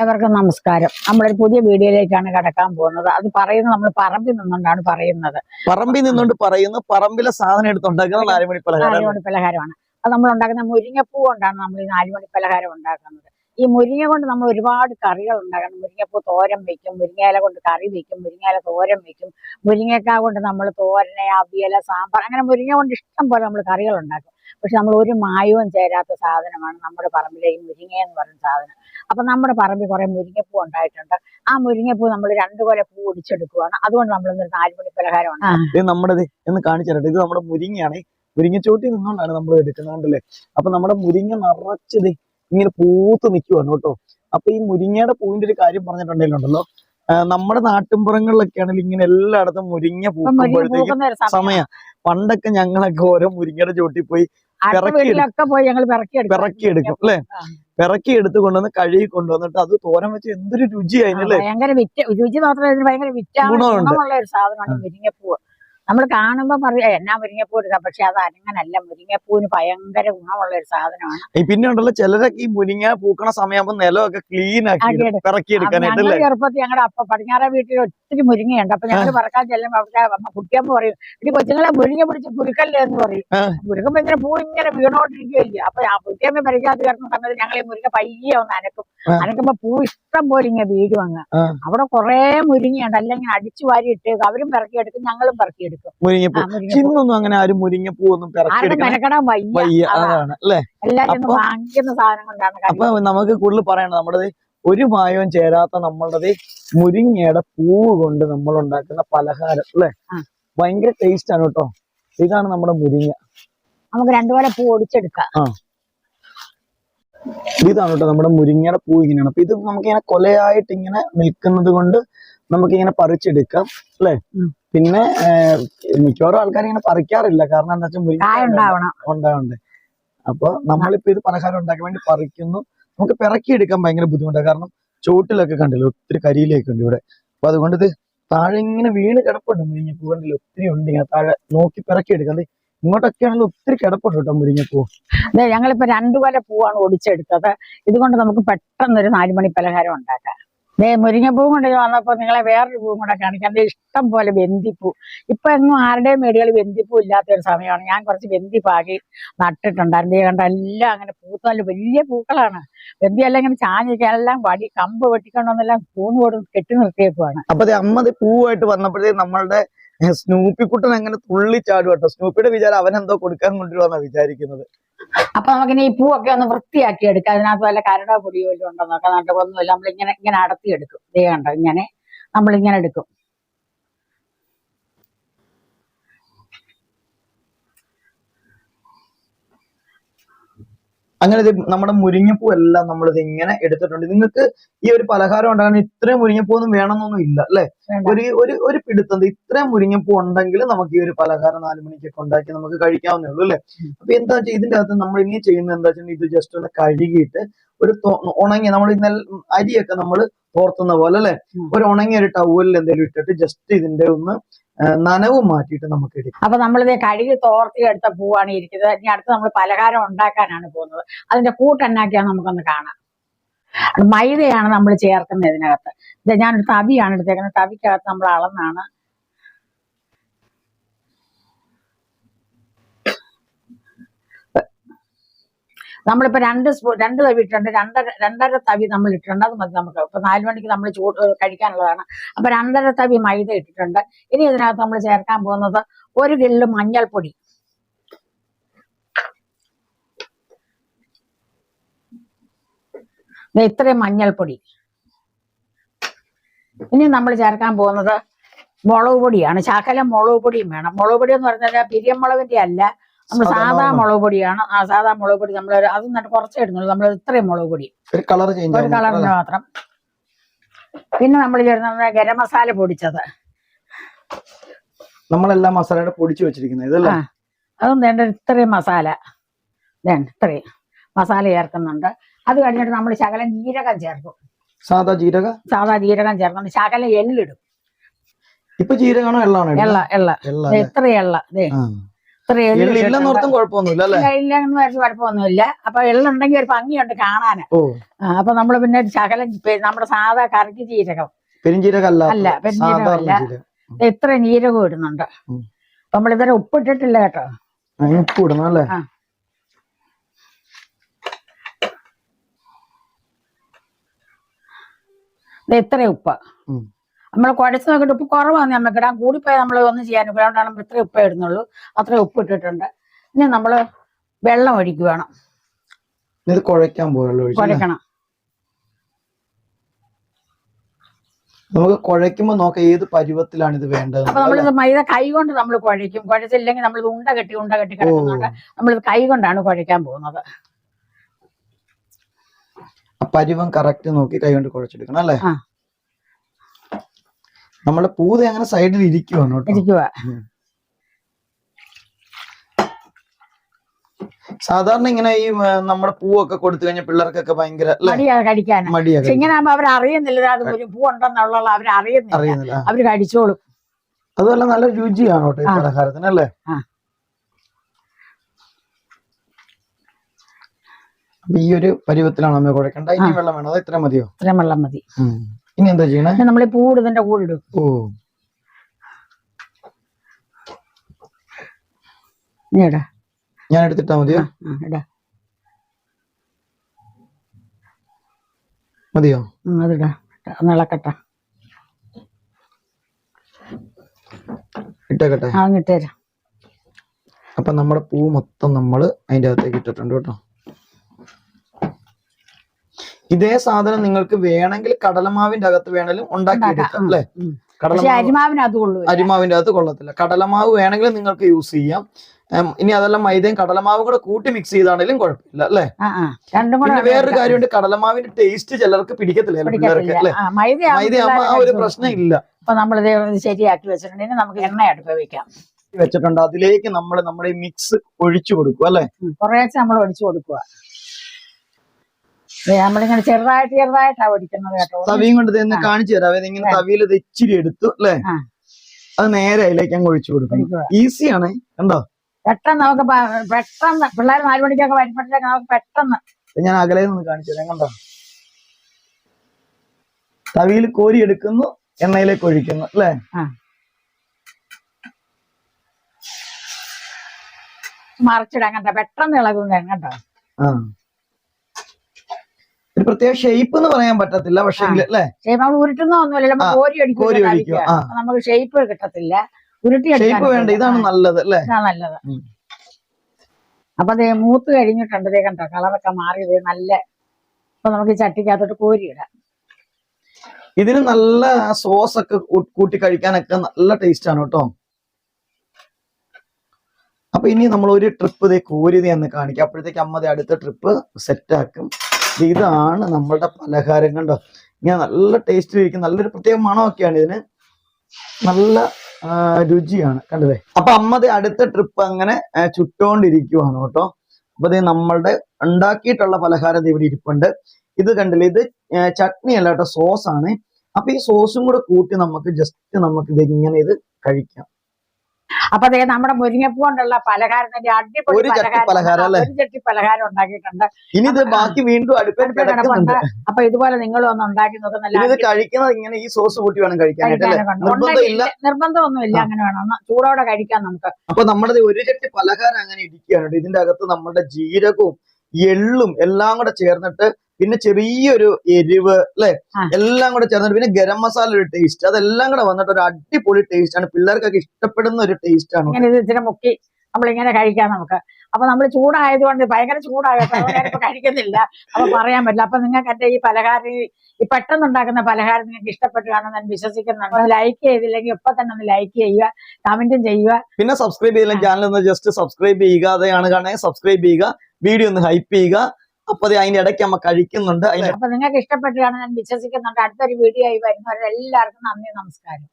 എല്ലാവർക്കും നമസ്കാരം. നമ്മളൊരു പുതിയ വീഡിയോയിലേക്കാണ് കടക്കാൻ പോകുന്നത്. അത് പറയുന്നത് നമ്മൾ പറമ്പിൽ നിന്നുകൊണ്ടാണ് പറയുന്നത്. പറമ്പിൽ നിന്നുകൊണ്ട് പറയുന്ന. പറമ്പിലെ സാധനം എടുത്തുണ്ടാക്കുന്നത് നാലുമണി പലഹാരം. നാലുമണി പലഹാരമാണ്. അത് നമ്മൾ ഉണ്ടാക്കുന്ന മുരിങ്ങപ്പൂ കൊണ്ടാണ് നമ്മൾ ഈ നാലുമണി പലഹാരം ഉണ്ടാക്കുന്നത്. ഈ മുരിങ്ങ കൊണ്ട് നമ്മൾ ഒരുപാട് കറികൾ ഉണ്ടാക്കണം. മുരിങ്ങപ്പൂ തോരൻ വെക്കും മുരിങ്ങയില കൊണ്ട് കറി വെക്കും മുരിങ്ങയില തോരൻ വെക്കും മുരിങ്ങക്ക കൊണ്ട് നമ്മൾ തോരന അവിയല സാമ്പാർ അങ്ങനെ മുരിങ്ങ കൊണ്ട് ഇഷ്ടം പോലെ നമ്മൾ കറികൾ ഉണ്ടാക്കും. പക്ഷെ നമ്മൾ ഒരു മായവും ചേരാത്ത സാധനമാണ് നമ്മുടെ പറമ്പിലെ ഈ മുരിങ്ങ എന്ന് പറയുന്ന സാധനം. അപ്പൊ നമ്മുടെ പറമ്പിൽ കുറെ മുരിങ്ങപ്പൂ ഉണ്ടായിട്ടുണ്ട്. ആ മുരിങ്ങപ്പൂ നമ്മൾ രണ്ടു കൊല പൂ ഒടിച്ചെടുക്കുവാണ്. അതുകൊണ്ട് നമ്മൾ ഇന്നൊരു നാലുമണി പലഹാരമാണ് നമ്മുടെ എന്ന് കാണിച്ചു ഇത് നമ്മുടെ മുരിങ്ങയാണ്. മുരിങ്ങച്ചോട്ടി നിന്നുകൊണ്ടാണ് നമ്മൾ എടുക്കുന്നോണ്ടല്ലേ അപ്പൊ നമ്മുടെ മുരിങ്ങ നിറച്ചത് ഇങ്ങനെ പൂത്ത് നിൽക്കുവാണ് കേട്ടോ. അപ്പൊ ഈ മുരിങ്ങയുടെ പൂവിന്റെ ഒരു കാര്യം പറഞ്ഞിട്ടുണ്ടെങ്കിലുണ്ടല്ലോ. നമ്മുടെ നാട്ടിൻപുറങ്ങളിലൊക്കെയാണെങ്കിൽ ഇങ്ങനെ എല്ലായിടത്തും മുരിങ്ങ പൂക്കുമ്പോഴത്തേക്കും സമയം. പണ്ടൊക്കെ ഞങ്ങളൊക്കെ ഓരോ മുരിങ്ങയുടെ ചോട്ടിൽ പോയി പിറക്കിയെടുക്കും അല്ലെ. പിറക്കി എടുത്ത് കൊണ്ടുവന്ന് കഴുകി കൊണ്ടുവന്നിട്ട് അത് തോരൻ വെച്ച് എന്തൊരു രുചിയായിരുന്നല്ലേ ഭയങ്കര വിറ്റ രുചി മാത്രമല്ല ഭയങ്കര ഗുണമുണ്ട്. നമ്മൾ കാണുമ്പോ പറയാ എന്നാ മുരിങ്ങപ്പൂ എടുക്കാം പക്ഷെ അത് അങ്ങനല്ല മുരിങ്ങപ്പൂവിന് ഭയങ്കര ഗുണമുള്ള ഒരു സാധനമാണ്. പിന്നെ ഉണ്ടല്ലോ ചിലരൊക്കെ ഈ മുരിങ്ങ പൂക്കണ സമയമാകുമ്പോ നിലമൊക്കെ ക്ലീൻ ആക്കി എടുക്കാനായിട്ട് ചെറുപ്പത്തിൽ ഞങ്ങളുടെ അപ്പ പടിഞ്ഞാറ വീട്ടിൽ ഒത്തിരി മുരിങ്ങയുണ്ട്. അപ്പൊ ഞങ്ങൾ പറക്കാൻ ചെല്ലുമ്പോ അവിടെ അമ്മ കുട്ടിയമ്മ പറയും ഇനി കൊച്ചുങ്ങളെ മുരിങ്ങ പിടിച്ച് കുരുക്കല്ലേ എന്ന് പറയും പുരുക്കുമ്പോ ഇങ്ങനെ പൂ ഇങ്ങനെ വീണോണ്ടിരിക്കുകയില്ല അപ്പൊ ആ കുട്ടിയമ്മ പരിക്കാത്ത കിടക്കുന്ന സമയത്ത് ഞങ്ങൾ ഈ മുരിങ്ങ പയ്യെ ഒന്ന് അനക്കും. അനക്കുമ്പോ പൂ ഇഷ്ടം പോലെ ഇങ്ങനെ വീഴും അങ്ങ്. അവിടെ കുറെ മുരിങ്ങയുണ്ട്. അല്ലെങ്കിൽ അടിച്ചു വാരി ഇട്ടേക്കും. അവരും പെറക്കിയെടുക്കും ഞങ്ങളും പെറക്കിയെടുക്കും. മുരിങ്ങപ്പൂ. ഇന്നൊന്നും അങ്ങനെ ആരും മുരിങ്ങപ്പൂ ഒന്നും വയ്യ. അതാണ് അല്ലെ? അപ്പൊ- നമുക്ക് കൂടുതൽ പറയണം നമ്മുടെ ഒരു മായവും ചേരാത്ത നമ്മളുടെ മുരിങ്ങയുടെ പൂവ് കൊണ്ട് നമ്മൾ ഉണ്ടാക്കുന്ന പലഹാരം അല്ലെ. ഭയങ്കര ടേസ്റ്റ് ആണ് കേട്ടോ. ഇതാണ് നമ്മുടെ മുരിങ്ങ. നമുക്ക് രണ്ടുപോലെ പൂ ഒടിച്ചെടുക്കാം. ഇതാണ് കേട്ടോ നമ്മുടെ മുരിങ്ങയുടെ പൂ ഇങ്ങനെയാണ്. അപ്പൊ ഇത് നമുക്ക് നമുക്കിങ്ങനെ കൊലയായിട്ട് ഇങ്ങനെ നിൽക്കുന്നത് കൊണ്ട് നമുക്കിങ്ങനെ പറിച്ചെടുക്കാം അല്ലെ. പിന്നെ മിക്കവാറും ആൾക്കാർ ഇങ്ങനെ പറിക്കാറില്ല. കാരണം എന്താ വെച്ചാൽ ഉണ്ടാവുണ്ട്. അപ്പൊ നമ്മളിപ്പോ ഇത് പലഹാരം ഉണ്ടാക്കാൻ വേണ്ടി പറിക്കുന്നു. നമുക്ക് പിറക്കി എടുക്കാൻ ഭയങ്കര ബുദ്ധിമുട്ടാണ് കാരണം ചുവട്ടിലൊക്കെ കണ്ടില്ല ഒത്തിരി കരിയിലേക്ക് ഉണ്ട് ഇവിടെ. അപ്പൊ അതുകൊണ്ട് ഇത് താഴെ ഇങ്ങനെ വീണ് കിടപ്പുണ്ട് മുരിങ്ങപ്പൂ. കണ്ടില്ല ഒത്തിരി ഉണ്ട് ഇങ്ങനെ താഴെ നോക്കി പിറക്കി എടുക്കാം ദേ ഇങ്ങോട്ടൊക്കെ ആണെങ്കിൽ ഒത്തിരി കിടപ്പുണ്ട് കേട്ടോ മുരിങ്ങപ്പൂ. ദേ ഞങ്ങളിപ്പോ രണ്ടു കൊല പൂവാണ് ഒടിച്ചെടുത്തത്. ഇതുകൊണ്ട് നമുക്ക് പെട്ടെന്ന് പെട്ടെന്നൊരു നാലുമണി പലഹാരം ഉണ്ടാക്കാം. ദേ മുരിങ്ങപ്പൂ കൊണ്ട് വന്നപ്പോ നിങ്ങളെ വേറൊരു പൂവും കൂടെ കാണിക്കാം. എന്റെ ഇഷ്ടം പോലെ വെന്തിപ്പൂ. ഇപ്പൊ എങ്ങും ആരുടെയും വീടുകളിൽ വെന്തിപ്പൂ ഇല്ലാത്ത ഒരു സമയമാണ്. ഞാൻ കുറച്ച് വെന്തി പാകി നട്ടിട്ടുണ്ടായിരുന്നു. ഈ കണ്ട എല്ലാം അങ്ങനെ പൂത്ത് നല്ല വലിയ പൂക്കളാണ്. വെന്തി എല്ലാം ഇങ്ങനെ ചാഞ്ഞിരിക്കാൻ എല്ലാം വടി കമ്പ് വെട്ടിക്കൊണ്ടുവന്നെല്ലാം പൂന്ന് കൊടുത്ത് കെട്ടി നിർത്തിയേക്കുവാണ്. അപ്പൊ ദേ അമ്മ ദേ പൂവായിട്ട് വന്നപ്പോഴേ നമ്മളുടെ സ്നൂപ്പിക്കുട്ടൻ അങ്ങനെ തുള്ളി ചാടും കേട്ടോ. സ്നൂപ്പിയുടെ വിചാരം അവൻ എന്തോ കൊടുക്കാൻ കൊണ്ടുവരുവാന്നാ വിചാരിക്കുന്നത്. അപ്പൊ നമുക്കിനി ഈ പൂവൊക്കെ ഒന്ന് വൃത്തിയാക്കി എടുക്കാം. അതിനകത്ത് വല്ല കരട പൊടിയോ വല്ലതും ഉണ്ടോ നോക്കാം എന്നിട്ട് ഒന്നുമില്ല നമ്മളിങ്ങനെ ഇങ്ങനെ അടത്തി എടുക്കും ദേ കണ്ടോ ഇങ്ങനെ നമ്മളിങ്ങനെ എടുക്കും. അങ്ങനെ നമ്മുടെ മുരിങ്ങപ്പൂ എല്ലാം നമ്മൾ ഇത് ഇങ്ങനെ എടുത്തിട്ടുണ്ട്. നിങ്ങൾക്ക് ഈ ഒരു പലഹാരം ഉണ്ടാകാൻ ഇത്രയും മുരിങ്ങപ്പൂ ഒന്നും വേണമെന്നൊന്നും ഇല്ല അല്ലെ? ഒരു ഒരു ഒരു പിടുത്തം ഇത്രയും മുരിങ്ങപ്പൂ ഉണ്ടെങ്കിൽ നമുക്ക് ഈ ഒരു പലഹാരം നാല് മണിക്കൊക്കെ ഉണ്ടാക്കി നമുക്ക് കഴിക്കാവുന്നേ ഉള്ളൂ അല്ലെ? അപ്പൊ എന്താ വെച്ചാൽ ഇതിന്റെ അകത്ത് നമ്മൾ ഇനി ചെയ്യുന്നത് എന്താ വെച്ചാൽ ഇത് ജസ്റ്റ് ഒന്ന് കഴുകിയിട്ട് ഒരു ഉണങ്ങി നമ്മൾ ഇന്നൽ അരിയൊക്കെ നമ്മൾ തോർത്തുന്ന പോലെ അല്ലെ? ഒരു ഉണങ്ങിയ ഒരു ടവലിൽ എന്തെങ്കിലും ഇട്ടിട്ട് ജസ്റ്റ് ഇതിന്റെ ഒന്ന് നനവ് മാറ്റിയിട്ട് നമുക്ക് എടുക്കാം. അപ്പൊ നമ്മളിത് കഴുകി തോർത്തി എടുത്ത പൂവാണ് ഇരിക്കുന്നത്. ഇനി അടുത്ത് നമ്മൾ പലഹാരം ഉണ്ടാക്കാനാണ് പോകുന്നത്. അതിന്റെ കൂട്ടെന്നാക്കിയാ നമുക്കൊന്ന് കാണാം. മൈദയാണ് നമ്മൾ ചേർക്കുന്നത് ഇതിനകത്ത്. ഇത് ഞാനൊരു തവിയാണ് എടുത്തേക്കുന്നത്. തവിക്കകത്ത് നമ്മൾ അളന്നാണ് നമ്മളിപ്പോ രണ്ട് സ്പൂ രണ്ട് തവി ഇട്ടിട്ടുണ്ട്. രണ്ടര രണ്ടര തവി നമ്മൾ ഇട്ടിട്ടുണ്ട്. അത് മതി നമുക്ക്. ഇപ്പൊ നാല് മണിക്ക് നമ്മൾ ചൂട് കഴിക്കാനുള്ളതാണ്. അപ്പൊ രണ്ടര തവി മൈദ ഇട്ടിട്ടുണ്ട്. ഇനി ഇതിനകത്ത് നമ്മൾ ചേർക്കാൻ പോകുന്നത് ഒരു കിള്ളു മഞ്ഞൾപ്പൊടി. ഇത്രയും മഞ്ഞൾപ്പൊടി. ഇനി നമ്മൾ ചേർക്കാൻ പോകുന്നത് മുളക് പൊടിയാണ്. ശാഖലം മുളക് പൊടിയും വേണം. മുളക് പൊടി എന്ന് പറഞ്ഞാൽ പിരിയമുളകിന്റെ അല്ല നമ്മൾ സാധാ മുളക്. പൊടിയാണ്. ആ സാധാ മുളക് പൊടി നമ്മൾ അത് എന്നിട്ട് കുറച്ചേ ഇടുന്നുള്ളൂ. നമ്മൾ ഇത്രയും മുളക് പൊടി. ഒരു കളർ ഒരു കളറിന് മാത്രം. പിന്നെ നമ്മൾ ചേർന്നത് ഗരം മസാല പൊടിച്ചത്. നമ്മളെല്ലാം മസാലയുടെ പൊടിച്ചു വെച്ചിരിക്കുന്നത് ഇതല്ലേ? അതും വേണ്ട ഇത്രയും മസാല. വേണ്ട ഇത്രയും മസാല ചേർക്കുന്നുണ്ട്. അത് കഴിഞ്ഞിട്ട് നമ്മൾ ശകലം ജീരകം ചേർക്കും. സാധാ ജീരക? സാധാ ജീരകം ചേർക്കുന്നുണ്ട്. ശകലം എള്ളിടും. ഇപ്പൊ ജീരകമാണോ എള്ളാണോ എള്ള എള്ള. ഇത്ര എള്ള. ഇല്ലെന്നോർത്തും കുഴപ്പമൊന്നുമില്ല അല്ലെ? ഇല്ല ഇല്ല എന്ന് വെച്ച് കുഴപ്പമൊന്നുമില്ല. അപ്പൊ എള്ളുണ്ടെങ്കിൽ ഒരു ഭംഗിയുണ്ട് കാണാൻ അപ്പൊ നമ്മൾ പിന്നെ ശകലം നമ്മുടെ സാധാ കറിക്ക് ജീരകം. പെരിഞ്ചീരകല്ല അല്ല, പെരുംജീരകമല്ല. എത്ര ജീരകം. ഇടുന്നുണ്ട്. നമ്മളിതുവരെ ഉപ്പിട്ടിട്ടില്ല കേട്ടോ. ഉപ്പ് ഇടണം അല്ലേ? എത്ര ഉപ്പ്. നമ്മൾ കുഴച്ച് നോക്കിയിട്ട് ഉപ്പ് കുറവാണ് നമുക്ക് ഇടാൻ. കൂടിപ്പോയാൽ നമ്മൾ ഒന്നും ചെയ്യാൻ അതുകൊണ്ടാണ് നമ്മൾ ഇത്രയും ഉപ്പ് ഇടുന്നുള്ളൂ. അത്രയും ഉപ്പ് ഇട്ടിട്ടുണ്ട് ഇനി നമ്മൾ വെള്ളം ഒഴിക്കുകയാണ് ഇത് കുഴയ്ക്കാൻ കുഴക്കണം. നമുക്ക് കുഴയ്ക്കുമ്പോ നോക്കാം ഏത് പരുവത്തിലാണ് ഇത് വേണ്ടത് അപ്പൊ നമ്മളിത് മൈദ കൈ കൊണ്ട് നമ്മൾ കുഴയ്ക്കും. കുഴച്ചില്ലെങ്കിൽ നമ്മൾ ഉണ്ട കെട്ടി ഉണ്ട കെട്ടി കിടക്കുന്നുണ്ട്. നമ്മൾ കൈ കൊണ്ടാണ് കുഴയ്ക്കാൻ പോകുന്നത്. പരുവം കറക്റ്റ് നോക്കി കൈ കൊണ്ട് കുഴച്ചെടുക്കണം അല്ലേ. നമ്മളെ പൂത അങ്ങനെ സൈഡിൽ ഇരിക്കുവാണ് ഇരിക്കുക സാധാരണ ഇങ്ങനെ ഈ നമ്മുടെ പൂവൊക്കെ കൊടുത്തു കഴിഞ്ഞാൽ പിള്ളേർക്കൊക്കെ ഭയങ്കര കടിക്കാൻ ഇങ്ങനെ അവർ അറിയുന്നില്ല അത് ഒരു പൂ ഉണ്ടെന്നുള്ള അവർ അറിയുന്നില്ല. അറിയുന്നില്ല അവർ കടിച്ചോളും. അതുമല്ല നല്ല രുചിയാണ് കേട്ടോ ഈ. പലഹാരത്തിന് അല്ലേ? ഈ ഒരു പരുവത്തിലാണ് അമ്മ കുഴക്കണ്ട ഇനി വെള്ളം വേണോ? അത് ഇത്ര മതിയോ? ഇത്രയും വെള്ളം മതി. ഇനി എന്താ ചെയ്യണേ? നമ്മൾ ഈ പൂ ഇതിന്റെ കൂടെ ഇടും. ഓ. നീ ഇടാ. ഞാൻ എടുത്തിട്ടാ മതിയോ? ഇടാ. മതിയോ? അതിടാ ഇളക്കട്ടെ ഇട്ടേക്കട്ടെ. ആ ഇട്ടേരാ. അപ്പൊ നമ്മുടെ പൂ മൊത്തം നമ്മൾ അതിന്റെ അകത്തേക്ക് ഇട്ടിട്ടുണ്ട് കേട്ടോ. ഇതേ സാധനം നിങ്ങൾക്ക് വേണമെങ്കിൽ കടലമാവിന്റെ അകത്ത് വേണമെങ്കിലും ഉണ്ടാക്കി എടുക്കാം അല്ലെ? കടലമാവ് അരിമാവിന്റെ അകത്ത് കൊള്ളത്തില്ല. കടലമാവ് വേണമെങ്കിൽ നിങ്ങൾക്ക് യൂസ് ചെയ്യാം. ഇനി അതെല്ലാം മൈദയും കടലമാവും കൂടെ കൂട്ടി മിക്സ് ചെയ്താണെങ്കിലും കുഴപ്പമില്ല അല്ലെ? പിന്നെ വേറൊരു കാര്യമുണ്ട് കടലമാവിന്റെ ടേസ്റ്റ് ചിലർക്ക് പിടിക്കത്തില്ല പിള്ളേർക്ക് അല്ലെ? മൈദ മൈദയാകുമ്പോ ആ ഒരു പ്രശ്നം ഇല്ല അപ്പൊ നമ്മളിത് ശരിയാക്കി വെച്ചിട്ടുണ്ട്. ഇനി നമുക്ക് എണ്ണ അടുപ്പ് വെക്കാം. വെച്ചിട്ടുണ്ട്. അതിലേക്ക് നമ്മൾ നമ്മുടെ മിക്സ് ഒഴിച്ചു കൊടുക്കുക അല്ലെ? കുറേശ്ശെ നമ്മൾ ഒഴിച്ചു കൊടുക്കുക. നമ്മളിങ്ങനെ ചെറുതായിട്ട് ചെറുതായിട്ടാ ഓടിക്കുന്നത് കേട്ടോ. തവിയും കൊണ്ട് ഇതൊന്ന് കാണിച്ചു തരാം. അതായത് ഇങ്ങനെ തവിയിൽ ഇത് ഇച്ചിരി എടുത്തു അല്ലേ? അത് നേരെ അതിലേക്ക് അങ്ങ് ഒഴിച്ചു കൊടുക്കും ഒഴിക്കുക. ഈസിയാണ് കണ്ടോ? പെട്ടെന്ന് നമുക്ക് പെട്ടെന്ന് പിള്ളേർ നാല് മണിക്കൊക്കെ വരുമ്പോഴത്തേക്ക് നമുക്ക് പെട്ടെന്ന്. ഞാൻ അകലെ നിന്ന് കാണിച്ചു തരാം. കണ്ടോ? തവിയിൽ കോരി എടുക്കുന്നു എണ്ണയിലേക്ക് ഒഴിക്കുന്നു അല്ലേ? മറിച്ചിടാൻ കണ്ട? പെട്ടെന്ന് ഇളകും കേട്ടോ ആ. ഒരു പ്രത്യേക ഷേപ്പ് എന്ന് പറയാൻ പറ്റത്തില്ല പക്ഷെ അല്ലെ? നമ്മൾ കോരി. നമുക്ക് ഷേപ്പ് കിട്ടത്തില്ല. ഉരുട്ടി ഷേപ്പ് വേണ്ട ഇതാണ് നല്ലത് അല്ലെ? നല്ലത്. അപ്പൊ അതെ മൂത്ത് കഴിഞ്ഞിട്ടുണ്ട് ദേ കണ്ടോ കളറൊക്കെ മാറിയത് നല്ല. അപ്പൊ നമുക്ക് ചട്ടിക്കകത്തോട്ട് കോരി ഇടാം. ഇതിന് നല്ല സോസ് ഒക്കെ കൂട്ടി കഴിക്കാനൊക്കെ നല്ല ടേസ്റ്റ് ആണ് കേട്ടോ. അപ്പൊ ഇനി നമ്മൾ ഒരു ട്രിപ്പ് ഇതേ കോരിത് എന്ന് കാണിക്കാം. അപ്പോഴത്തേക്ക് അമ്മ അടുത്ത ട്രിപ്പ് സെറ്റ് ആക്കും. ദേ ഇതാണ് നമ്മളുടെ പലഹാരം കണ്ടോ? ഇങ്ങനെ നല്ല ടേസ്റ്റ് ഇരിക്കും നല്ലൊരു പ്രത്യേക മണമൊക്കെയാണ് ഇതിന്. നല്ല രുചിയാണ്. കണ്ടല്ലേ അപ്പൊ അമ്മ അടുത്ത ട്രിപ്പ് അങ്ങനെ ചുട്ടോണ്ടിരിക്കുവാണ് കേട്ടോ. അപ്പൊ ഇത് നമ്മളുടെ ഉണ്ടാക്കിയിട്ടുള്ള പലഹാരം ഇവിടെ ഇരിപ്പുണ്ട്. ഇത് കണ്ടില്ലേ? ഇത് ചട്നി അല്ല കേട്ടോ സോസ് ആണ്. അപ്പൊ ഈ സോസും കൂടെ കൂട്ടി നമുക്ക് ജസ്റ്റ് നമുക്ക് ഇത് ഇങ്ങനെ ഇത് കഴിക്കാം. അപ്പൊ ദേ നമ്മുടെ മുരിങ്ങപ്പൂ കൊണ്ടുള്ള പലഹാരത്തിന്റെ അടിപൊളി ഒരു ചട്ടി പലഹാരം. അല്ലേ? ഒരു ചട്ടി പലഹാരം ഉണ്ടാക്കിയിട്ടുണ്ട്. ഇനി ഇത് ബാക്കി വീണ്ടും അടുപ്പിൽ അടുപ്പിൽ കിടക്കുന്നുണ്ട്. കിടപ്പുണ്ട്. അപ്പൊ ഇതുപോലെ നിങ്ങളും ഒന്ന് ഉണ്ടാക്കി നോക്കുന്ന ഇനി ഇത് കഴിക്കുന്നത് ഇങ്ങനെ ഈ സോസ് കൂട്ടി വേണം കഴിക്കാനായിട്ട് അല്ലെ? നിർബന്ധമൊന്നുമില്ല ആ. അങ്ങനെ വേണം. ഒന്ന് ചൂടോടെ കഴിക്കാം നമുക്ക്. അപ്പൊ നമ്മുടെ ദേ ഒരു ചട്ടി പലഹാരം അങ്ങനെ ഇരിക്കുകയാണ്. കേട്ടോ. ഇതിന്റെ അകത്ത് നമ്മുടെ ജീരകവും എള്ളും എല്ലാം കൂടെ ചേർന്നിട്ട് പിന്നെ ചെറിയൊരു എരിവ് അല്ലെ? എല്ലാം കൂടെ ചേർന്നിട്ട് പിന്നെ ഗരം മസാല ഒരു ടേസ്റ്റ് അതെല്ലാം കൂടെ വന്നിട്ട് ഒരു അടിപൊളി ടേസ്റ്റ് ആണ്. പിള്ളേർക്കൊക്കെ ഇഷ്ടപ്പെടുന്ന ഒരു ടേസ്റ്റ് ആണ്. മുക്കി നമ്മളിങ്ങനെ കഴിക്കാം നമുക്ക്. അപ്പൊ നമ്മൾ ചൂടായതുകൊണ്ട് ഭയങ്കര ചൂടാകട്ടെ കഴിക്കുന്നില്ല. അപ്പൊ പറയാൻ പറ്റില്ല. അപ്പൊ നിങ്ങൾക്ക് എന്റെ ഈ പലഹാരം ഈ- പെട്ടെന്ന് ഉണ്ടാക്കുന്ന പലഹാരം നിങ്ങൾക്ക് ഇഷ്ടപ്പെട്ടു കാണുമെന്ന് ഞാൻ വിശ്വസിക്കുന്നുണ്ട്. ലൈക്ക് ചെയ്തില്ലെങ്കിൽ ഇപ്പൊ തന്നെ ഒന്ന് ലൈക്ക് ചെയ്യുക കമന്റും ചെയ്യുക. പിന്നെ സബ്സ്ക്രൈബ് ചെയ്തില്ല ചാനൽ ഒന്ന് ജസ്റ്റ് സബ്സ്ക്രൈബ് ചെയ്യുക അതെയാണ് കാണുന്നത്. സബ്സ്ക്രൈബ് ചെയ്യുക വീഡിയോ ഒന്ന് ഹൈപ്പ് ചെയ്യുക. അപ്പൊ അത് അതിന്റെ ഇടയ്ക്ക് നമ്മൾ കഴിക്കുന്നുണ്ട്. അപ്പൊ നിങ്ങൾക്ക് ഇഷ്ടപ്പെട്ടാണ് ഞാൻ വിശ്വസിക്കുന്നുണ്ട്. അടുത്തൊരു വീഡിയോ ആയി വരുന്നവരെല്ലാവർക്കും നന്ദി നമസ്കാരം.